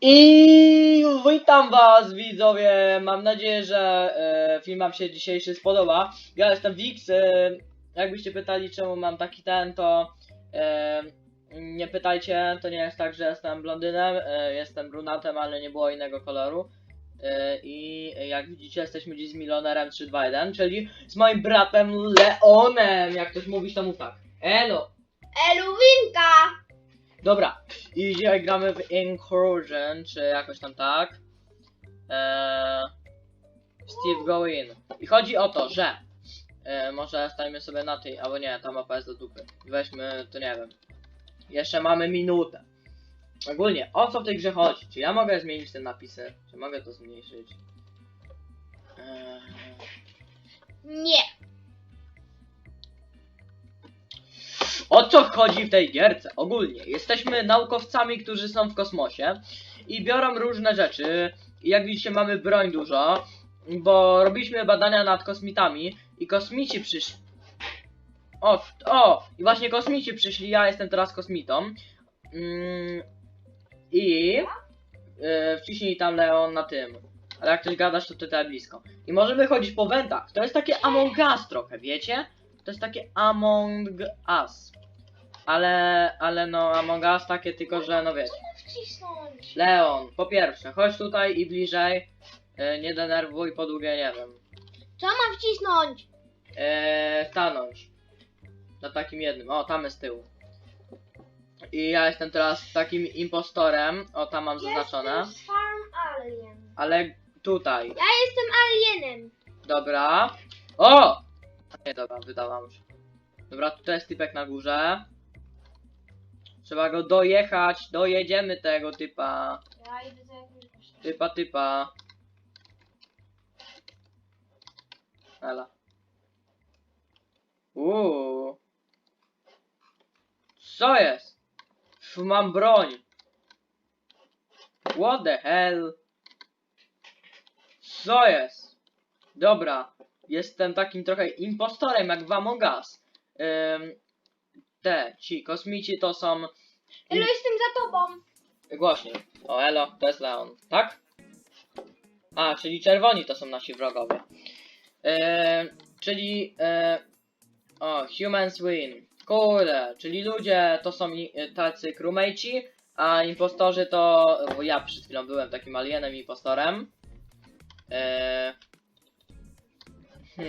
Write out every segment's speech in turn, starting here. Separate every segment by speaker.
Speaker 1: I witam was widzowie, mam nadzieję, że e, film wam się dzisiejszy spodoba. Ja jestem Wix, e, jakbyście pytali czemu mam taki ten, to e, nie pytajcie, to nie jest tak, że jestem blondynem, e, jestem brunatem, ale nie było innego koloru. E, I jak widzicie jesteśmy dziś z milionerem 321, czyli z moim bratem Leonem, jak ktoś mówić to mów tak. Elo!
Speaker 2: Eluwinka!
Speaker 1: Dobra, i dzisiaj gramy w Incursion, czy jakoś tam tak. Eee, Steve Go In. I chodzi o to, że e, może stajmy sobie na tej, albo nie, ta mapa jest do dupy. Weźmy, to nie wiem. Jeszcze mamy minutę. Ogólnie, o co w tej grze chodzi? Czy ja mogę zmienić te napisy? Czy mogę to zmniejszyć? Eee,
Speaker 2: Nie.
Speaker 1: O co chodzi w tej gierce? Ogólnie, jesteśmy naukowcami, którzy są w kosmosie i biorą różne rzeczy. I jak widzicie, mamy broń dużo, bo robiliśmy badania nad kosmitami i kosmici przyszli. O, o! I właśnie kosmici przyszli, ja jestem teraz kosmitą. Mm, I yy, wciśnij tam Leon na tym. Ale jak ktoś gadasz, to tutaj blisko. I możemy chodzić po wentach. To jest takie Among Us trochę, wiecie? To jest takie Among Us. Ale, ale no Among Us takie tylko, że no wiecie.
Speaker 2: Wcisnąć.
Speaker 1: Leon, po pierwsze, chodź tutaj i bliżej. E, nie denerwuj, po drugie nie wiem.
Speaker 2: Co mam wcisnąć?
Speaker 1: E, stanąć. Na takim jednym. O, tam jest tył. I ja jestem teraz takim impostorem. O, tam mam zaznaczone.
Speaker 2: Jestem Farm Alien.
Speaker 1: Ale tutaj.
Speaker 2: Ja jestem alienem.
Speaker 1: Dobra. O! Nie, dobra, wydałam się. Dobra, tutaj jest typek na górze. Trzeba go dojechać. Dojedziemy tego typa.
Speaker 2: Ja idę za jakimś gościem.
Speaker 1: Typa, typa. Ela. Uuu. Co jest? Mam broń. What the hell? Co jest? Dobra. Jestem takim trochę impostorem jak w Among Us. Ym, te, ci kosmici to są...
Speaker 2: Elo, jestem za tobą.
Speaker 1: Głośniej. O, elo, to jest Leon, tak? A, czyli czerwoni to są nasi wrogowie. Eee, czyli... O, humans win. Kurde, czyli ludzie to są i- tacy crewmate'ci, a impostorzy to... Bo ja przed chwilą byłem takim alienem impostorem. Eee, hmm,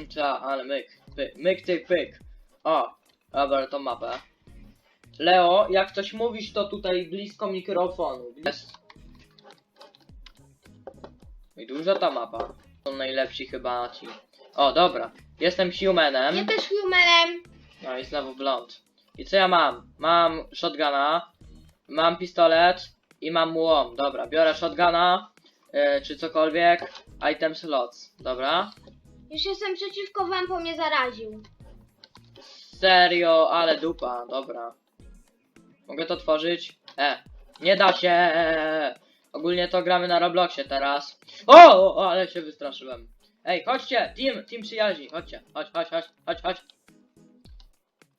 Speaker 1: Cza, ale myk, pyk, myk, tyk, pyk. O, dobra, tą mapę. Leo, jak coś mówisz, to tutaj blisko mikrofonu. Jest. I duża ta mapa. Są najlepsi chyba ci. O, dobra. Jestem
Speaker 2: Ja
Speaker 1: humanem.
Speaker 2: też humanem.
Speaker 1: No i znowu blond. I co ja mam? Mam shotguna, mam pistolet i mam łom. Dobra, biorę shotguna, e, czy cokolwiek. Item slots. Dobra.
Speaker 2: Już jestem przeciwko wam, bo mnie zaraził.
Speaker 1: Serio, ale dupa. Dobra. Mogę to tworzyć? E, nie da się. Ogólnie to gramy na Robloxie teraz. O, ale się wystraszyłem. Ej, chodźcie, team, team przyjaźni, chodźcie, chodź, chodź, chodź, chodź, chodź.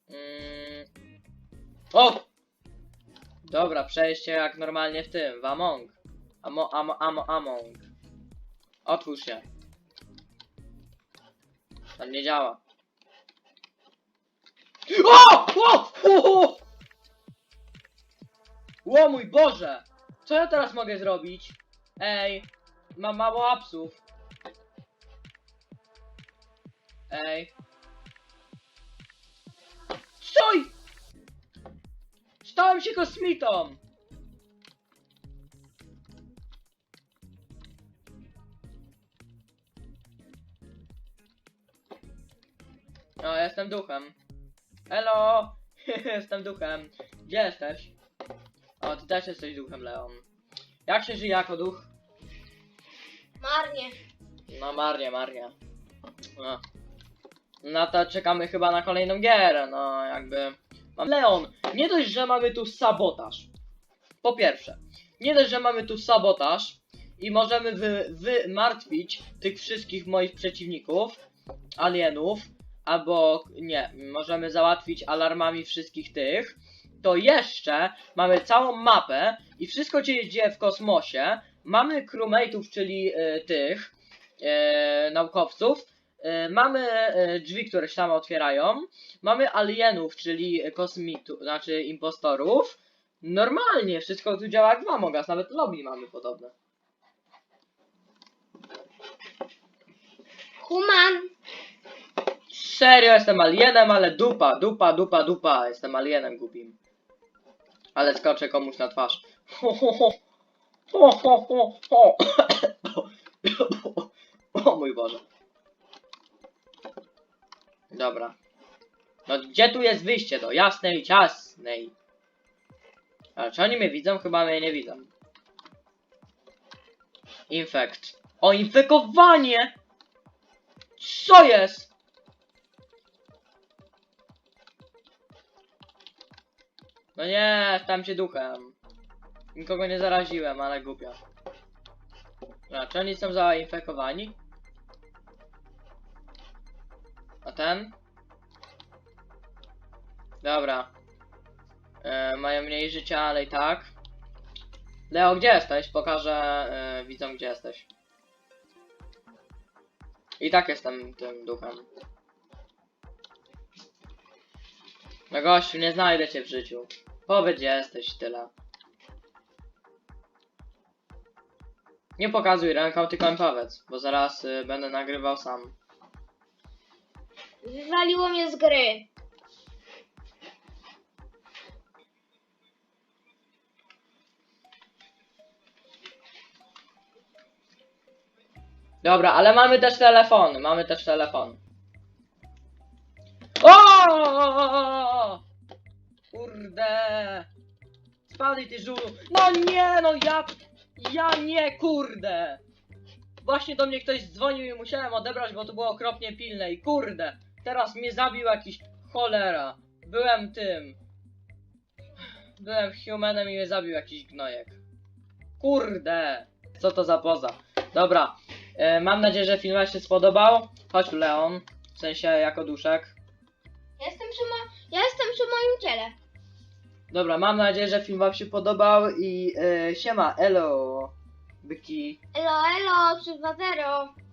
Speaker 1: Mm. O! Dobra, przejście jak normalnie w tym, w Among. Amo, amo, amo, Among. Otwórz się. Tam nie działa. O! O! O! O mój Boże! Co ja teraz mogę zrobić? Ej, mam mało apsów. Ej. Stój! Stałem się kosmitą! O, jestem duchem. Hello! jestem duchem. Gdzie jesteś? O, ty też jesteś duchem, Leon. Jak się żyje jako duch?
Speaker 2: Marnie.
Speaker 1: No marnie, marnie. No. No to czekamy chyba na kolejną gierę, no jakby... Leon, nie dość, że mamy tu sabotaż. Po pierwsze, nie dość, że mamy tu sabotaż i możemy wy, wymartwić tych wszystkich moich przeciwników, alienów, albo nie, możemy załatwić alarmami wszystkich tych, to jeszcze mamy całą mapę i wszystko się dzieje w kosmosie. Mamy crewmate'ów, czyli e, tych e, naukowców. E, mamy e, drzwi, które się tam otwierają. Mamy alienów, czyli kosmitów, znaczy impostorów. Normalnie, wszystko tu działa jak w Among nawet lobby mamy podobne. Serio, jestem alienem, ale dupa, dupa, dupa, dupa. Jestem alienem głupim. Ale skoczę komuś na twarz. Ho, ho, ho. Ho, ho, ho, ho. O mój Boże. Dobra. No gdzie tu jest wyjście do jasnej, ciasnej? Ale czy oni mnie widzą? Chyba mnie nie widzą. Infekt. O, infekowanie! Co jest? No nie, stałem się duchem. Nikogo nie zaraziłem, ale głupio. Dobra, czy oni są zainfekowani? A ten? Dobra. E, mają mniej życia, ale i tak. Leo, gdzie jesteś? Pokażę e, widzom, gdzie jesteś. I tak jestem tym duchem. No gościu, nie znajdę cię w życiu. Powiedz, gdzie jesteś, tyle. Nie pokazuj ręką, tylko mi powiedz, bo zaraz y, będę nagrywał sam.
Speaker 2: Wywaliło mnie z gry.
Speaker 1: Dobra, ale mamy też telefon, mamy też telefon. O! Kurde! Spadaj ty żulu. No nie, no ja... Ja nie, kurde! Właśnie do mnie ktoś dzwonił i musiałem odebrać, bo to było okropnie pilne i kurde! Teraz mnie zabił jakiś cholera. Byłem tym. Byłem humanem i mnie zabił jakiś gnojek. Kurde! Co to za poza? Dobra, E, mam nadzieję, że film się spodobał. Chodź Leon. W sensie jako duszek.
Speaker 2: Jestem przy, mo- ja jestem przy moim ciele.
Speaker 1: Dobra, mam nadzieję, że film wam się podobał i e, siema, elo, byki.
Speaker 2: Elo, elo, 320.